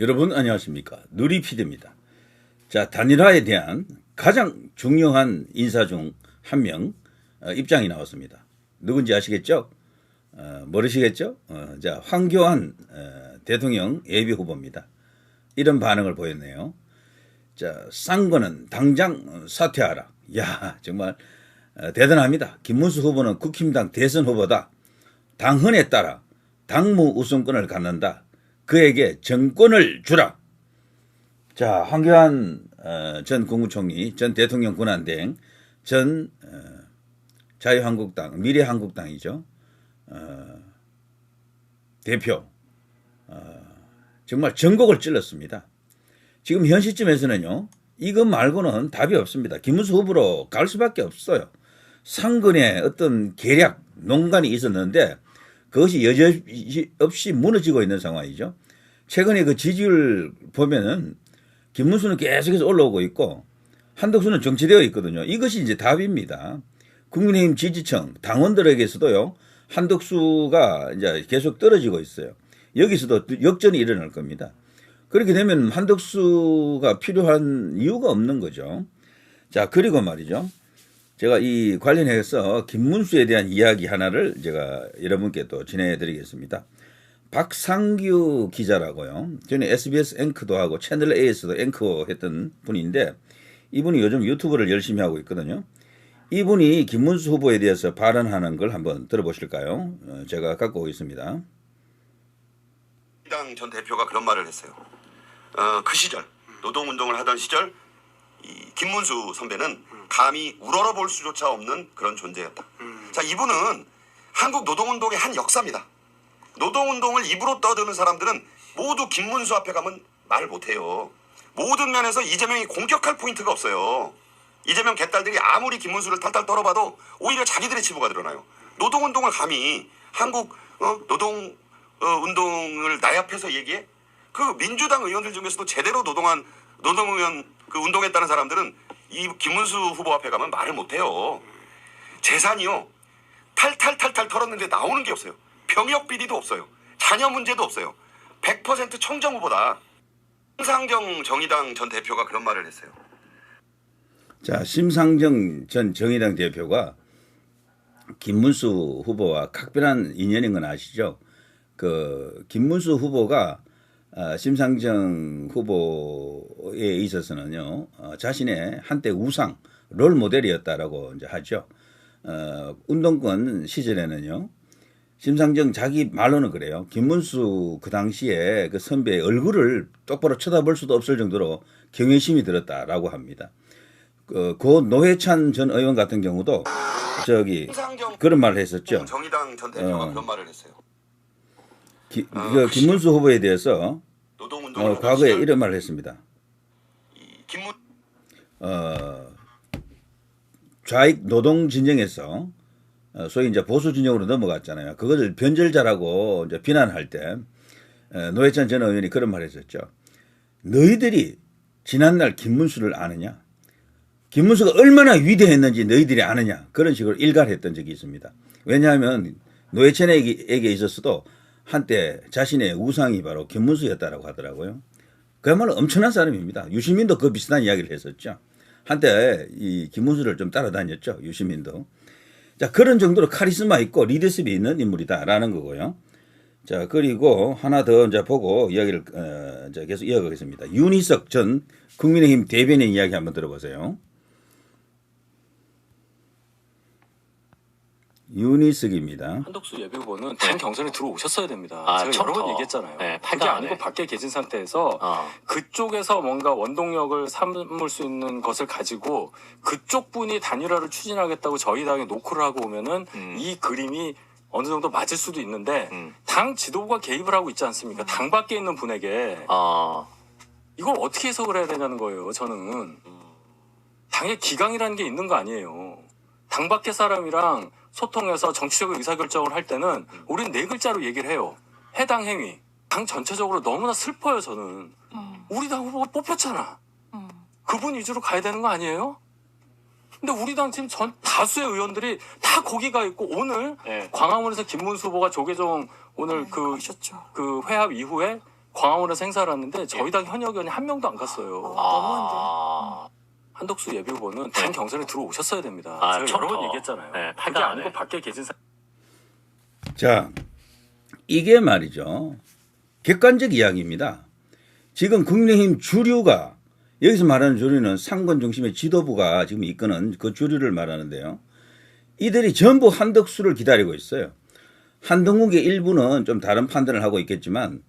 여러분 안녕하십니까 누리피디입니다. 자 단일화에 대한 가장 중요한 인사 중 한명 어, 입장이 나왔습니다. 누군지 아시겠죠? 어, 모르시겠죠? 어, 자 황교안 어, 대통령 예비 후보입니다. 이런 반응을 보였네요. 자 쌍거는 당장 사퇴하라. 야 정말 어, 대단합니다. 김문수 후보는 국힘당 대선 후보다. 당헌에 따라 당무 우선권을 갖는다. 그에게 정권을 주라. 자, 황교안 어, 전 국무총리, 전 대통령 권한대행, 전 어, 자유한국당, 미래한국당이죠. 어, 대표. 어, 정말 전곡을 찔렀습니다. 지금 현 시점에서는요. 이것 말고는 답이 없습니다. 김문수 후보로 갈 수밖에 없어요. 상근의 어떤 계략, 농간이 있었는데 그것이 여지없이 무너지고 있는 상황이죠. 최근에 그 지지율 보면은 김문수는 계속해서 올라오고 있고 한덕수는 정치되어 있거든요. 이것이 이제 답입니다. 국민의힘 지지층 당원들에게서도요 한덕수가 이제 계속 떨어지고 있어요. 여기서도 역전이 일어날 겁니다. 그렇게 되면 한덕수가 필요한 이유가 없는 거죠. 자 그리고 말이죠. 제가 이 관련해서 김문수에 대한 이야기 하나를 제가 여러분께 또 진행해 드리겠습니다. 박상규 기자라고요. 저는 SBS 앵커도 하고 채널 A에서도 앵커 했던 분인데 이분이 요즘 유튜브를 열심히 하고 있거든요. 이분이 김문수 후보에 대해서 발언하는 걸 한번 들어보실까요? 어, 제가 갖고 오겠습니다. 당 전 대표가 그런 말을 했어요. 어, 그 시절 노동운동을 하던 시절 이 김문수 선배는 감히 우러러볼 수조차 없는 그런 존재였다. 자 이분은 한국 노동운동의 한 역사입니다. 노동운동을 입으로 떠드는 사람들은 모두 김문수 앞에 가면 말을 못해요. 모든 면에서 이재명이 공격할 포인트가 없어요. 이재명 개딸들이 아무리 김문수를 탈탈 떨어봐도 오히려 자기들의 치부가 드러나요. 노동운동을 감히 한국 어, 노동 어, 운동을 나яб해서 얘기해? 그 민주당 의원들 중에서도 제대로 노동한 노동의원 그 운동했다는 사람들은 이 김문수 후보 앞에 가면 말을 못해요. 재산이요 탈탈탈탈 털었는데 나오는 게 없어요. 병역 비리도 없어요. 자녀 문제도 없어요. 100% 청정 후보다. 홍상정 정의당 전 대표가 그런 말을 했어요. 자, 심상정 전 정의당 대표가 김문수 후보와 각별한 인연인 건 아시죠? 그 김문수 후보가 아, 심상정 후보에 있어서는요 어, 자신의 한때 우상 롤 모델이었다라고 이제 하죠. 어, 운동권 시절에는요 심상정 자기 말로는 그래요. 김문수 그 당시에 그 선배의 얼굴을 똑바로 쳐다볼 수도 없을 정도로 경외심이 들었다라고 합니다. 그, 고 노회찬 전 의원 같은 경우도 저기 그런 말을 했었죠. 정의당 전 대표가 어. 그런 말을 했어요. 기, 아, 그 김문수 후보에 대해서 어, 과거에 이런 말을 했습니다. 이 김문 어, 좌익 노동 진영에서 어, 소위 이제 보수 진영으로 넘어갔잖아요. 그것을 변절자라고 이제 비난할 때 어, 노회찬 전 의원이 그런 말을 했었죠. 너희들이 지난날 김문수를 아느냐? 김문수가 얼마나 위대했는지 너희들이 아느냐? 그런 식으로 일갈했던 적이 있습니다. 왜냐하면 노회찬에게 있어서도 한때 자신의 우상이 바로 김문수였다라고 하더라고요. 그야말로 엄청난 사람입니다. 유시민도 그 비슷한 이야기를 했었죠. 한때 이 김문수를 좀 따라다녔죠. 유시민도. 자, 그런 정도로 카리스마 있고 리더십이 있는 인물이다라는 거고요. 자, 그리고 하나 더 이제 보고 이야기를 어, 이제 계속 이어가겠습니다. 윤희석 전 국민의힘 대변인 이야기 한번 들어보세요. 윤희석입니다. 한덕수 예비 후보는 당 경선에 들어오셨어야 됩니다. 아, 제가 여러 처음부터. 번 얘기했잖아요. 네, 그게 팔강 아니고 안에. 밖에 계신 상태에서 어. 그쪽에서 뭔가 원동력을 삼을 수 있는 것을 가지고 그쪽 분이 단일화를 추진하겠다고 저희 당에 노크를 하고 오면은 음. 이 그림이 어느 정도 맞을 수도 있는데 음. 당 지도부가 개입을 하고 있지 않습니까? 당 밖에 있는 분에게 어. 이걸 어떻게 해석을 해야 되냐는 거예요. 저는 당의 기강이라는 게 있는 거 아니에요. 당 밖의 사람이랑 소통해서 정치적인 의사결정을 할 때는 우린 네 글자로 얘기를 해요. 해당 행위. 당 전체적으로 너무나 슬퍼요. 저는 우리 당 후보가 뽑혔잖아. 그분 위주로 가야 되는 거 아니에요? 근데 우리 당 지금 전 다수의 의원들이 다 거기 가 있고 오늘 네. 광화문에서 김문수 후보가 조계종 오늘 그, 그 회합 이후에 광화문에서 행사를 하는데 저희 당 현역 의원이 한 명도 안 갔어요. 아, 한 덕수 예비후보는 당 경선에 들어오셨어야 됩니다. 아, 제가 여러 번 처음부터. 얘기했잖아요. 네, 그게. 아니고 밖에 계신 사람 자, 이게 말이죠. 객관적 이야기입니다. 지금 국민의힘 주류가 여기서 말하는 주류는 상권 중심의 지도부가 지금 이끄는 그 주류를 말하는데요. 이들이 전부 한덕수를 기다리고 있어요. 한동욱의 일부는 좀 다른 판단을 하고 있겠지만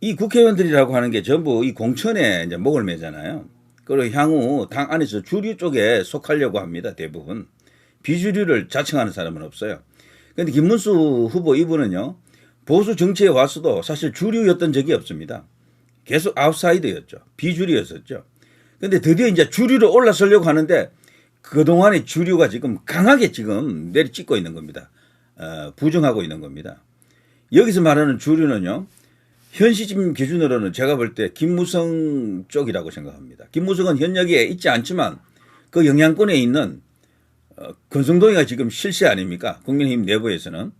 이 국회의원들이라고 하는 게 전부 이 공천에 이제 목을 매잖아요. 그리고 향후 당 안에서 주류 쪽에 속하려고 합니다. 대부분 비주류를 자청하는 사람은 없어요. 그런데 김문수 후보 이분은요 보수 정치에 왔어도 사실 주류였던 적이 없습니다. 계속 아웃사이더였죠. 비주류였었죠. 근데 드디어 이제 주류로 올라서려고 하는데 그동안의 주류가 지금 강하게 지금 내리찍고 있는 겁니다. 어, 부정하고 있는 겁니다. 여기서 말하는 주류는요. 현 시점 기준으로는 제가 볼 때 김무성 쪽이라고 생각합니다. 김무성은 현역에 있지 않지만 그 영향권에 있는 어, 권성동이가 지금 실세 아닙니까? 국민의힘 내부에서는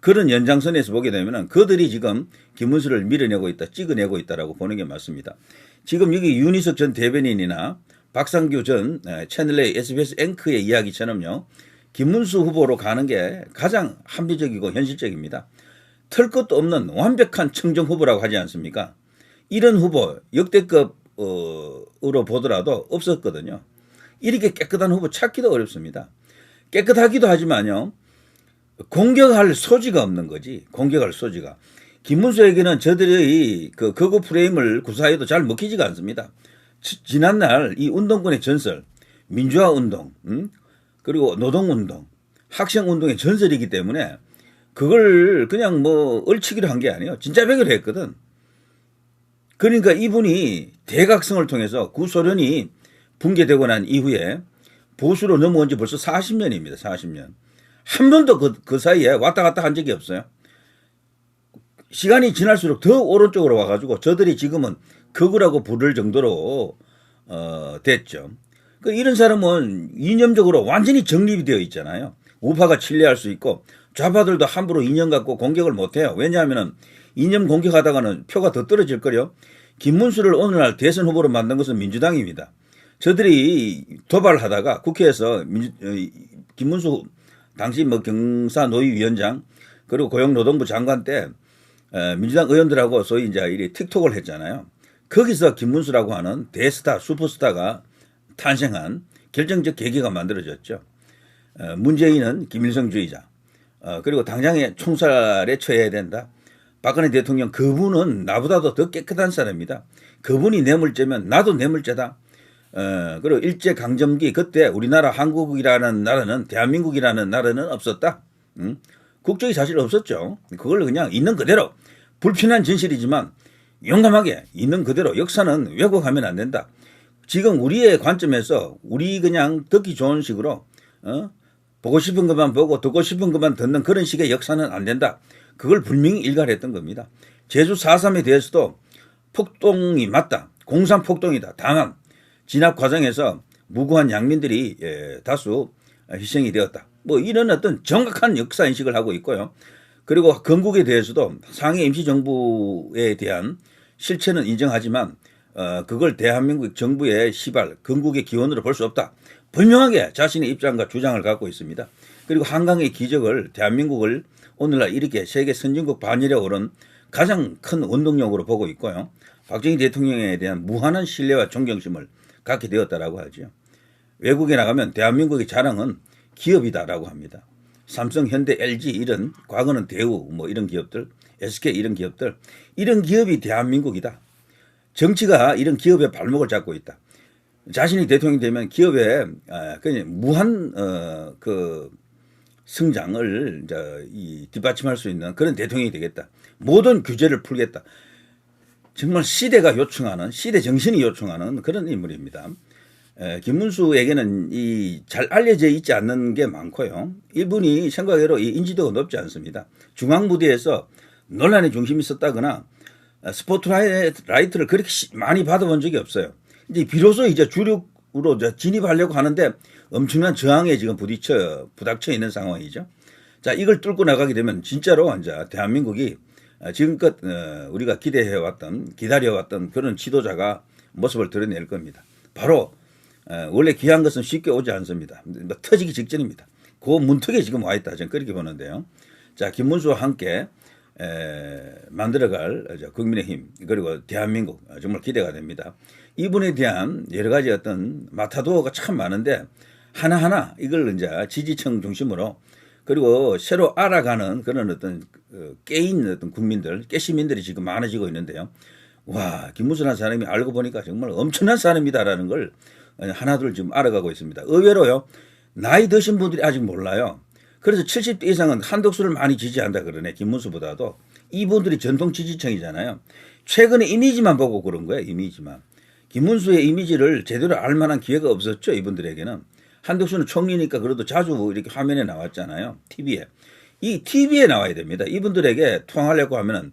그런 연장선에서 보게 되면은 그들이 지금 김문수를 밀어내고 있다, 찍어내고 있다라고 보는 게 맞습니다. 지금 여기 윤희석 전 대변인이나 박상규 전 에, 채널A SBS 앵커의 이야기처럼요. 김문수 후보로 가는 게 가장 합리적이고 현실적입니다. 털 것도 없는 완벽한 청정 후보라고 하지 않습니까? 이런 후보 역대급으로 보더라도 없었거든요. 이렇게 깨끗한 후보 찾기도 어렵습니다. 깨끗하기도 하지만요. 공격할 소지가 없는 거지. 공격할 소지가. 김문수에게는 저들의 그 거구 프레임을 구사해도 잘 먹히지가 않습니다. 지- 지난날 이 운동권의 전설, 민주화 운동, 음? 그리고 노동 운동, 학생 운동의 전설이기 때문에 그걸 그냥 뭐 얼치기로 한 게 아니에요. 진짜 배기로 했거든. 그러니까 이분이 대각성을 통해서 구소련이 붕괴되고 난 이후에 보수로 넘어온 지 벌써 40년입니다. 40년. 한 번도 그, 그 사이에 왔다 갔다 한 적이 없어요. 시간이 지날수록 더 오른쪽으로 와가지고 저들이 지금은 극우라고 부를 정도로 어, 됐죠. 그 이런 사람은 이념적으로 완전히 정립이 되어 있잖아요. 우파가 친례할 수 있고 좌파들도 함부로 이념 갖고 공격을 못해요. 왜냐하면 이념 공격하다가는 표가 더 떨어질 거요. 김문수를 오늘날 대선 후보로 만든 것은 민주당입니다. 저들이 도발하다가 국회에서 민주, 어, 김문수 당시 뭐 경사 노위위원장 그리고 고용노동부 장관 때 에, 민주당 의원들하고 소위 이제 이 틱톡을 했잖아요. 거기서 김문수라고 하는 대스타, 슈퍼스타가 탄생한 결정적 계기가 만들어졌죠. 어, 문재인은 김일성주의자, 어, 그리고 당장에 총살에 처해야 된다. 박근혜 대통령 그분은 나보다도 더 깨끗한 사람이다. 그분이 뇌물죄면 나도 뇌물죄다. 어, 그리고 일제 강점기 그때 우리나라 한국이라는 나라는 대한민국이라는 나라는 없었다. 응? 국적이 사실 없었죠. 그걸 그냥 있는 그대로 불편한 진실이지만 용감하게 있는 그대로 역사는 왜곡하면 안 된다. 지금 우리의 관점에서 우리 그냥 듣기 좋은 식으로 어? 보고 싶은 것만 보고 듣고 싶은 것만 듣는 그런 식의 역사는 안 된다. 그걸 분명히 일갈했던 겁니다. 제주 4.3에 대해서도 폭동이 맞다. 공산 폭동이다. 당한 진압 과정에서 무고한 양민들이 예, 다수 희생이 되었다. 뭐 이런 어떤 정확한 역사 인식을 하고 있고요. 그리고 건국에 대해서도 상해 임시정부에 대한 실체는 인정하지만 어, 그걸 대한민국 정부의 시발, 건국의 기원으로 볼 수 없다. 분명하게 자신의 입장과 주장을 갖고 있습니다. 그리고 한강의 기적을 대한민국을 오늘날 이렇게 세계 선진국 반열에 오른 가장 큰 운동력으로 보고 있고요. 박정희 대통령에 대한 무한한 신뢰와 존경심을 갖게 되었다라고 하죠. 외국에 나가면 대한민국의 자랑은 기업이다라고 합니다. 삼성, 현대, LG 이런 과거는 대우 뭐 이런 기업들, SK 이런 기업들 이런 기업이 대한민국이다. 정치가 이런 기업의 발목을 잡고 있다. 자신이 대통령이 되면 기업에 아, 그냥 무한 어, 그 성장을 이제 이 뒷받침할 수 있는 그런 대통령이 되겠다. 모든 규제를 풀겠다. 정말 시대가 요청하는 시대 정신이 요청하는 그런 인물입니다. 에, 김문수에게는 이 잘 알려져 있지 않는 게 많고요. 이분이 생각외로 이 인지도가 높지 않습니다. 중앙 무대에서 논란의 중심이 있었다거나 어, 스포트라이트를 그렇게 시- 많이 받아본 적이 없어요. 이제 비로소 이제 주력으로 이제 진입하려고 하는데 엄청난 저항에 지금 부딪혀 부닥쳐 있는 상황이죠. 자 이걸 뚫고 나가게 되면 진짜로 이제 대한민국이 어, 지금껏 어, 우리가 기대해왔던 기다려왔던 그런 지도자가 모습을 드러낼 겁니다. 바로 어, 원래 귀한 것은 쉽게 오지 않습니다. 뭐 터지기 직전입니다. 그 문턱에 지금 와 있다. 저는 그렇게 보는데요. 자 김문수와 함께 에, 만들어갈 국민의힘 그리고 대한민국 어, 정말 기대가 됩니다. 이분에 대한 여러 가지 어떤 마타도어가 참 많은데 하나하나 이걸 이제 지지층 중심으로 그리고 새로 알아가는 그런 어떤 어, 깨인 어떤 국민들, 깨시민들이 지금 많아지고 있는데요. 와, 김무순한 사람이 알고 보니까 정말 엄청난 사람이다라는 걸 하나둘 지금 알아가고 있습니다. 의외로요, 나이 드신 분들이 아직 몰라요. 그래서 70대 이상은 한덕수를 많이 지지한다 그러네, 김문수보다도. 이분들이 전통 지지층이잖아요. 최근에 이미지만 보고 그런 거예요, 이미지만. 김문수의 이미지를 제대로 알 만한 기회가 없었죠, 이분들에게는. 한덕수는 총리니까 그래도 자주 이렇게 화면에 나왔잖아요, TV에. 이 TV에 나와야 됩니다. 이분들에게 통하려고 하면은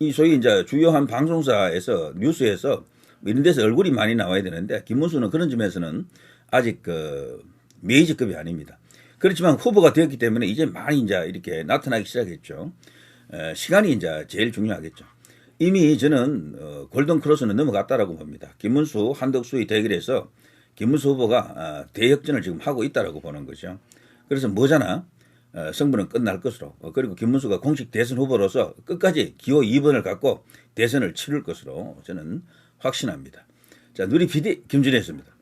이 소위 이제 주요한 방송사에서 뉴스에서 이런 데서 얼굴이 많이 나와야 되는데 김문수는 그런 점에서는 아직 그 메이저급이 아닙니다. 그렇지만 후보가 되었기 때문에 이제 많이 이제 이렇게 나타나기 시작했죠. 에, 시간이 이제 제일 중요하겠죠. 이미 저는 어, 골든 크로스는 넘어갔다라고 봅니다. 김문수, 한덕수의 대결에서 김문수 후보가 아, 대역전을 지금 하고 있다라고 보는 거죠. 그래서 뭐잖아. 어, 승부는 끝날 것으로 어, 그리고 김문수가 공식 대선 후보로서 끝까지 기호 2번을 갖고 대선을 치를 것으로 저는 확신합니다. 자 누리 PD 김준혜였습니다.